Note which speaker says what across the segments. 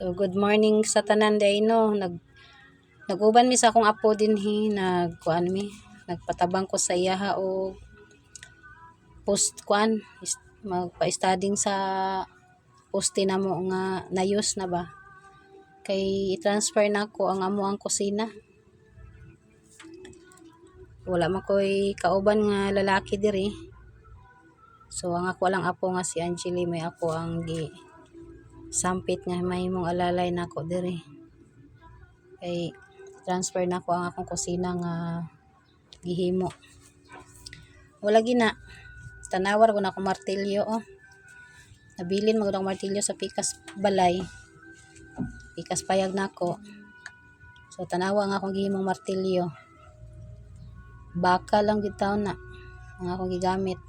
Speaker 1: Good morning sa tanan day no. Nag naguban mi sa akong apo din hi nag kuan mi nagpatabang ko sa iya ha o post kuan magpa-studying sa poste na mo nga nayos na ba? Kay i-transfer na ko ang amo ang kusina. Wala man ko'y kauban nga lalaki diri. So ang ako lang apo nga si Angeli may ako ang gi sampit nga may mong alalay nako diri. Kay transfer na ko ang akong kusina nga gihimo. Wala gina tanawar ko na akong martilyo oh. Nabilin mo akong martilyo sa pikas balay. Pikas payag nako. So tanawa nga akong gihimong martilyo. Baka lang gitaw na ang akong gigamit.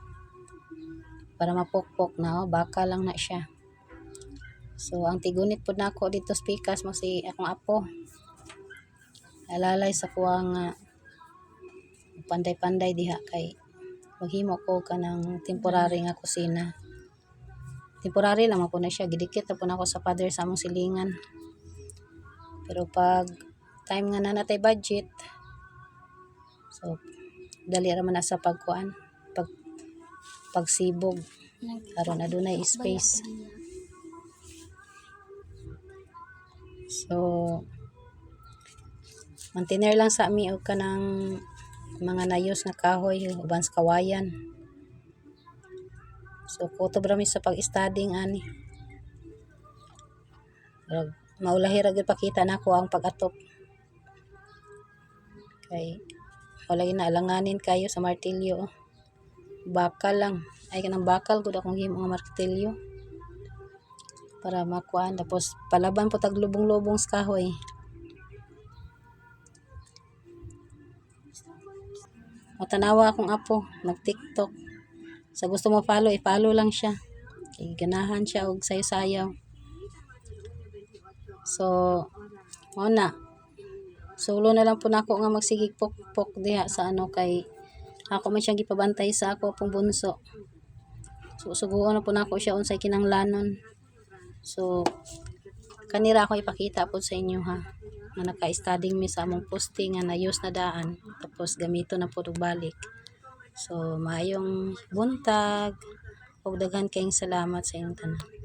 Speaker 1: Para mapokpok na oh baka lang na siya So, ang tigunit po nako dito sa pikas mo si akong apo. Alalay sa kuwa nga panday-panday diha kay maghimo ko ka ng temporary nga kusina. Temporary lang po na siya. Gidikit na po na ako sa father sa among silingan. Pero pag time nga na natay budget, so, dali raman na sa pagkuan, pag pagsibog. Karon na dunay space. So, mantener lang sa mi og kanang mga nayos nga kahoy uban sa kawayan. So, kutob rami sa pag-studying ani. Rag maulahi ra gyud pakita nako ang pag-atop. Kay wala na alanganin kayo sa martilyo. Bakal lang. Ay kanang bakal gud akong himo nga martilyo para makuan tapos palaban po tag lubong-lubong sa kahoy. Matanawa akong apo nag tiktok sa gusto mo follow i-follow lang siya. Kay ganahan siya og sayo-sayaw. So mo na. Solo na lang po nako nga magsigig pok-pok diha sa ano kay ako man siyang gipabantay sa ako pong bunso. So suguon na po nako siya unsay kinanglanon So, kanira ako ipakita po sa inyo ha. Nga naka-studying mi sa among posting nga nayos na daan. Tapos gamito na po balik. So, maayong buntag. Ug daghan kayong salamat sa inyong tanan.